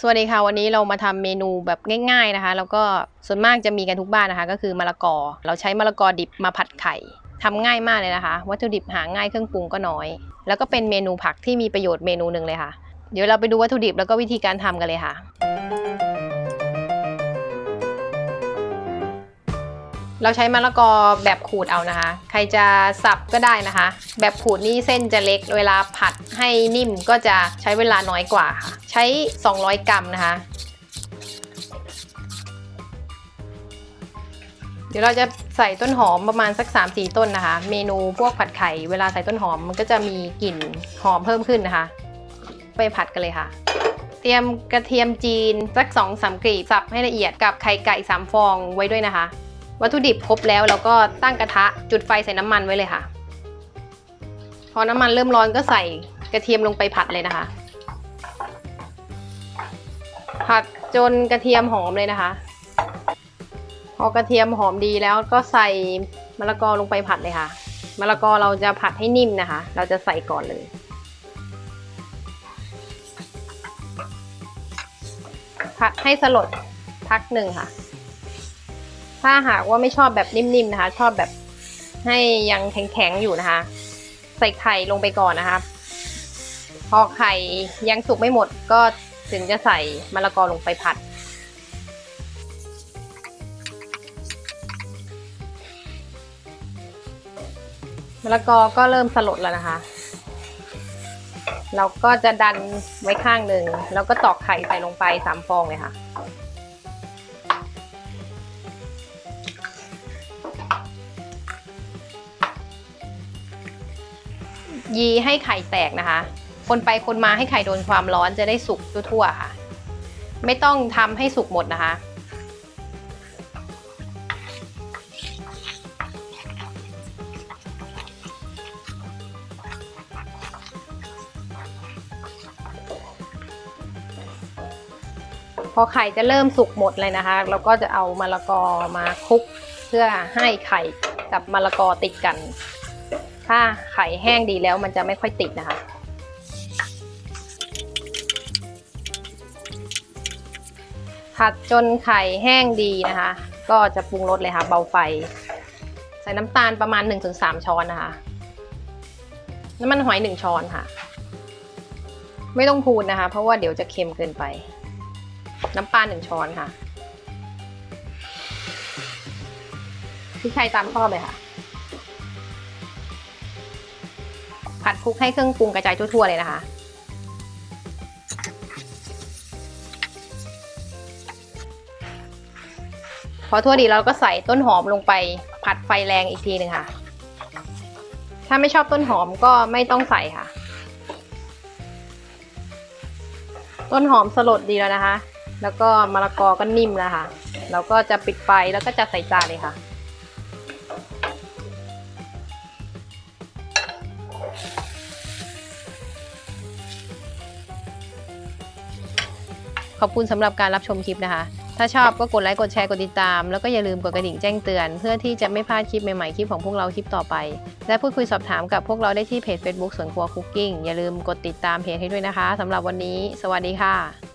สวัสดีค่ะวันนี้เรามาทำเมนูแบบง่าย ๆนะคะ แล้วก็ส่วนมากจะมีกันทุกบ้านนะคะ ก็คือมะละกอ เราใช้มะละกอดิบมาผัดไข่ทำง่ายมากเลยนะคะ วัตถุดิบหาง่ายเครื่องปรุงก็น้อย แล้วก็เป็นเมนูผักที่มีประโยชน์เมนูหนึ่งเลยค่ะ เดี๋ยวเราไปดูวัตถุดิบแล้วก็วิธีการทำกันเลยค่ะ เราใช้มะละกอแบบขูดเอานะคะ ใครจะสับก็ได้นะคะ แบบขูดนี่เส้นจะเล็ก เวลาผัดให้นิ่มก็จะใช้เวลาน้อยกว่าค่ะ ใช้ 200 กรัมนะคะ เดี๋ยวเราจะใส่ต้นหอมประมาณสัก 3-4 ต้นนะคะ เมนูพวกผัดไข่เวลาใส่ต้นหอมมันก็จะมีกลิ่นหอมเพิ่มขึ้นนะคะ ไปผัดกันเลยค่ะเตรียมกระเทียมจีนสัก2อสามกลีบสับให้ละเอียดกับไข่ไก่3ฟองไว้ด้วยนะคะ วัตถุดิบครบแล้วเราก็ตั้งกระทะจุดไฟใส่น้ำมันไว้เลยค่ะ พอน้ำมันเริ่มร้อนก็ใส่กระเทียมลงไปผัดเลยนะคะ ผัดจนกระเทียมหอมเลยนะคะ พอกระเทียมหอมดีแล้วก็ใส่มะละกอลงไปผัดเลยค่ะมะละกอเราจะผัดให้นิ่มนะคะ เราจะใส่ก่อนเลย ผัดให้สลดพักหนึ่งค่ะ ถ้าหากว่าไม่ชอบแบบนิ่มๆนะคะ ชอบแบบให้ยังแข็งๆอยู่นะคะ ใส่ไข่ลงไปก่อนนะคะ พอไข่ยังสุกไม่หมดก็ถึงจะใส่มะละกอลงไปผัด มะละกอก็เริ่มสลดแล้วนะคะ เราก็จะดันไว้ข้างหนึ่งแล้วก็ตอกไข่ใส่ลงไปสามฟองเลยค่ะ ยีให้ไข่แตกนะคะ คนไปคนมาให้ไข่โดนความร้อนจะได้สุกทั่วๆค่ะ ไม่ต้องทำให้สุกหมดนะคะ พอไข่จะเริ่มสุกหมดเลยนะคะ เราก็จะเอามะละกอมาคลุกเพื่อให้ไข่กับมะละกอติดกัน ถ้าไข่แห้งดีแล้วมันจะไม่ค่อยติดนะคะ ผัดจนไข่แห้งดีนะคะ ก็จะปรุงรสเลยค่ะ เบาไฟ ใส่น้ำตาลประมาณ 1-3 ช้อนนะคะ น้ำมันหอย 1 ช้อนค่ะ ไม่ต้องพูนนะคะ เพราะว่าเดี๋ยวจะเค็มเกินไป น้ำปลา1ช้อนค่ะพริกไทยตามชอบเลยค่ะ ผัดคลุกให้เครื่องปรุงกระจายทั่วๆเลยนะคะ พอทั่วดีแล้วก็ใส่ต้นหอมลงไปผัดไฟแรงอีกทีหนึ่งค่ะ ถ้าไม่ชอบต้นหอมก็ไม่ต้องใส่ค่ะ ต้นหอมสลดดีแล้วนะคะ แล้วก็มะละกอก็นิ่มแล้วค่ะ เราก็จะปิดไฟแล้วก็จะใส่จานเลยค่ะ ขอบคุณสำหรับการรับชมคลิปนะคะ ถ้าชอบก็กดไลค์ กดแชร์ กดติดตาม แล้วก็อย่าลืมกดกระดิ่งแจ้งเตือน เพื่อที่จะไม่พลาดคลิปใหม่ๆ คลิปของพวกเราคลิปต่อไป และพูดคุยสอบถามกับพวกเราได้ที่เพจ Facebook สวนครัวคุกกิ้งอย่าลืมกดติดตามเพจให้ด้วยนะคะสำหรับวันนี้ สวัสดีค่ะ